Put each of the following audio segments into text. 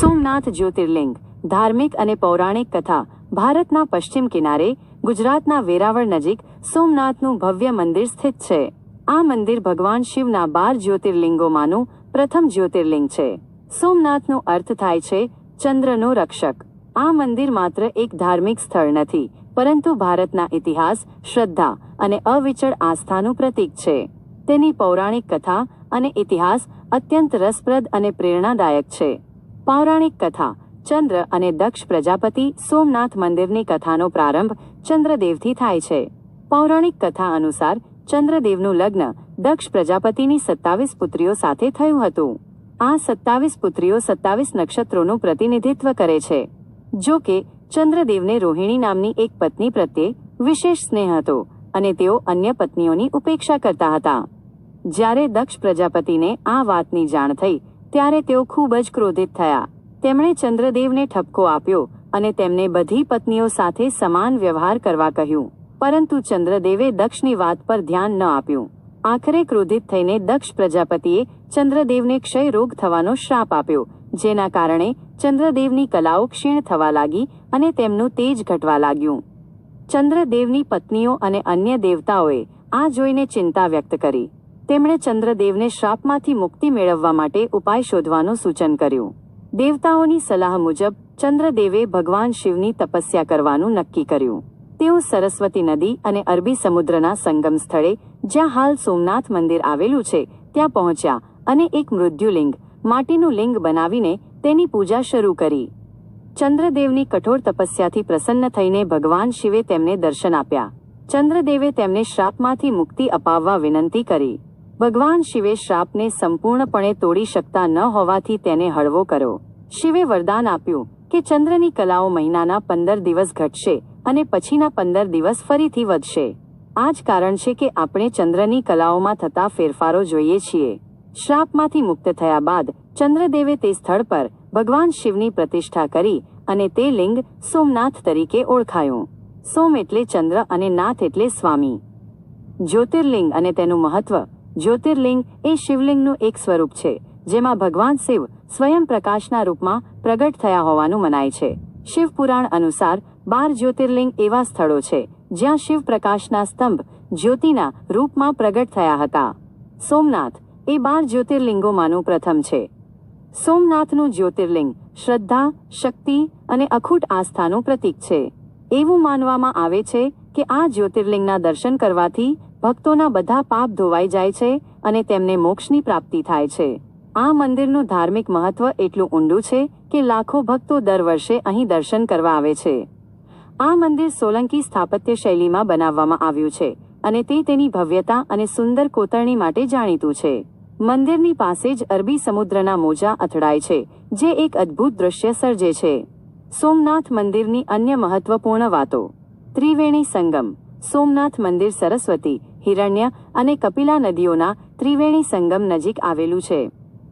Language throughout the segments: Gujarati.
સોમનાથ જ્યોતિર્લિંગ, ધાર્મિક અને પૌરાણિક કથા, ભારતના પશ્ચિમ કિનારે, ગુજરાતના વેરાવળ નજીક સોમનાથનું ભવ્ય મંદિર સ્થિત છે. આ મંદિર ભગવાન શિવના બાર જ્યોતિર્લિંગોમાંનું પ્રથમ જ્યોતિર્લિંગ છે. સોમનાથનો અર્થ થાય છે, ચંદ્રનો રક્ષક. આ મંદિર માત્ર એક ધાર્મિક સ્થળ નથી, પરંતુ ભારતના ઇતિહાસ, શ્રદ્ધા અને અવિચળ આસ્થાનું પ્રતીક છે. તેની પૌરાણિક કથા અને ઇતિહાસ અત્યંત રસપ્રદ અને પ્રેરણાદાયક છે. પૌરાણિક કથા, ચંદ્ર અને દક્ષ પ્રજાપતિ સોમનાથ મંદિરની કથાનો પ્રારંભ ચંદ્રદેવથી થાય છે. પૌરાણિક કથા અનુસાર ચંદ્રદેવનું લગ્ન દક્ષ પ્રજાપતિની સત્તાવીસ પુત્રીઓ સાથે થયું હતું. આ સત્તાવીસ પુત્રીઓ સત્તાવીસ નક્ષત્રોનું પ્રતિનિધિત્વ કરે છે. જો કે, ચંદ્રદેવને રોહિણી નામની એક પત્ની પ્રત્યે વિશેષ સ્નેહ હતો અને તેઓ અન્ય પત્નીઓની ઉપેક્ષા કરતા હતા. જ્યારે દક્ષ પ્રજાપતિને આ વાતની જાણ થઈ ત્યારે તેઓ ખૂબ જ ક્રોધિત થયા. તેમણે ચંદ્રદેવને ઠપકો આપ્યો અને તેમને બધી પત્નીઓ સાથે સમાન વ્યવહાર કરવા કહ્યું. પરંતુ ચંદ્રદેવે દક્ષની વાત પર ધ્યાન ન આપ્યું. આખરે ક્રોધિત થઈને દક્ષ પ્રજાપતિએ ચંદ્રદેવને ક્ષય રોગ થવાનો શ્રાપ આપ્યો, જેના કારણે ચંદ્રદેવની કલાઓ ક્ષીણ થવા લાગી અને તેમનું તેજ ઘટવા લાગ્યું. ચંદ્રદેવની પત્નીઓ અને અન્ય દેવતાઓએ આ જોઈને ચિંતા વ્યક્ત કરી. તેમણે ચંદ્રદેવને શ્રાપમાંથી મુક્તિ મેળવવા માટે ઉપાય શોધવાનું સૂચન કર્યું. દેવતાઓની સલાહ મુજબ, ચંદ્રદેવે ભગવાન શિવની તપસ્યા કરવાનું નક્કી કર્યું. તેઓ સરસ્વતી નદી અને અરબી સમુદ્રના સંગમ સ્થળે, જ્યાં હાલ સોમનાથ મંદિર આવેલું છે, ત્યાં પહોંચ્યા અને એક મૃત્યુલિંગ માટીનું લિંગ બનાવીને તેની પૂજા શરૂ કરી. ચંદ્રદેવની કઠોર તપસ્યાથી પ્રસન્ન થઈને ભગવાન શિવે તેમને દર્શન આપ્યા. ચંદ્રદેવે તેમને શ્રાપમાંથી મુક્તિ અપાવવા વિનંતી કરી. ભગવાન શિવે શ્રાપને સંપૂર્ણપણે તોડી શકતા ન હોવાથી તેને હળવો કરો શિવે વરદાન આપ્યું કે ચંદ્રની કલાઓ મહિનાના પંદર દિવસ ઘટશે અને પછીના પંદર દિવસ ફરીથી વધશે. આ જ કારણ છે કે આપણે ચંદ્રની કલાઓમાં થતા ફેરફારો જોઈએ છીએ. શ્રાપમાંથી મુક્ત થયા બાદ ચંદ્રદેવે તે સ્થળ પર ભગવાન શિવની પ્રતિષ્ઠા કરી અને તે લિંગ સોમનાથ તરીકે ઓળખાયું. સોમ એટલે ચંદ્ર અને નાથ એટલે સ્વામી. જ્યોતિર્લિંગ અને તેનું મહત્વ જ્યોતિર્લિંગ એ શિવલિંગનું એક સ્વરૂપ છે, જેમાં ભગવાન શિવ સ્વયં પ્રકાશના રૂપમાં પ્રગટ થયા હોવાનું મનાય છે. શિવ પુરાણ અનુસાર બાર જ્યોતિર્લિંગ એવા સ્થળો છે, જ્યાં શિવ પ્રકાશના સ્તંભ જ્યોતિના રૂપમાં પ્રગટ થયા હતા. સોમનાથ એ બાર જ્યોતિર્લિંગોમાંનું પ્રથમ છે. સોમનાથનું જ્યોતિર્લિંગ શ્રદ્ધા, શક્તિ અને અખૂટ આસ્થાનું પ્રતીક છે. એવું માનવામાં આવે છે કે આ જ્યોતિર્લિંગના દર્શન કરવાથી ભક્તોના બધા પાપ ધોવાઈ જાય છે અને તેમને મોક્ષની પ્રાપ્તિ થાય છે. આ મંદિરનું ધાર્મિક મહત્વ એટલું ઊંડું છે કે લાખો ભક્તો દર વર્ષે અહીં દર્શન કરવા આવે છે. આ મંદિર સોલંકી સ્થાપત્ય શૈલીમાં બનાવવામાં આવ્યું છે અને તે તેની ભવ્યતા અને સુંદર કોતરણી માટે જાણીતું છે. મંદિરની પાસે જ અરબી સમુદ્રના મોજા અથડાય છે, જે એક અદ્ભુત દૃશ્ય સર્જે છે. સોમનાથ મંદિરની અન્ય મહત્વપૂર્ણ વાતો. ત્રિવેણી સંગમ સોમનાથ મંદિર સરસ્વતી, હિરણ્ય અને કપિલા નદીઓના ત્રિવેણી સંગમ નજીક આવેલું છે.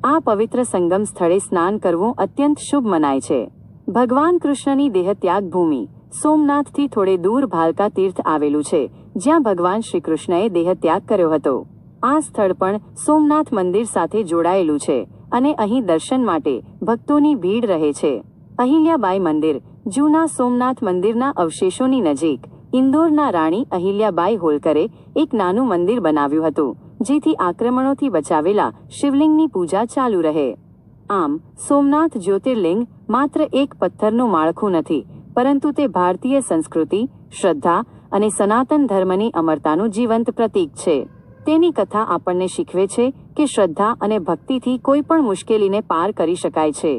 આ પવિત્ર સંગમ સ્થળે સ્નાન કરવું અત્યંત શુભ મનાય છે. ભગવાન કૃષ્ણની દેહત્યાગ ભૂમિ સોમનાથથી થોડે દૂર ભાલકા તીર્થ આવેલું છે, જ્યાં ભગવાન શ્રી કૃષ્ણએ દેહત્યાગ કર્યો હતો. આ સ્થળ પણ સોમનાથ મંદિર સાથે જોડાયેલું છે અને અહીં દર્શન માટે ભક્તોની ભીડ રહે છે. અહિલ્યાબાઈ મંદિર, જૂના સોમનાથ મંદિરના અવશેષોની નજીક ઇન્દોરના રાણી અહિલ્યાબાઈ હોલકરે એક નાનું મંદિર બનાવ્યું હતું, જેથી આક્રમણોથી બચાવેલા શિવલિંગની પૂજા ચાલુ રહે. આમ, સોમનાથ જ્યોતિર્લિંગ માત્ર એક પથ્થરનું માળખું નથી, પરંતુ તે ભારતીય સંસ્કૃતિ, શ્રદ્ધા અને સનાતન ધર્મની અમરતાનું જીવંત પ્રતીક છે. તેની કથા આપણને શીખવે છે કે શ્રદ્ધા અને ભક્તિથી કોઈ પણ મુશ્કેલીને પાર કરી શકાય છે.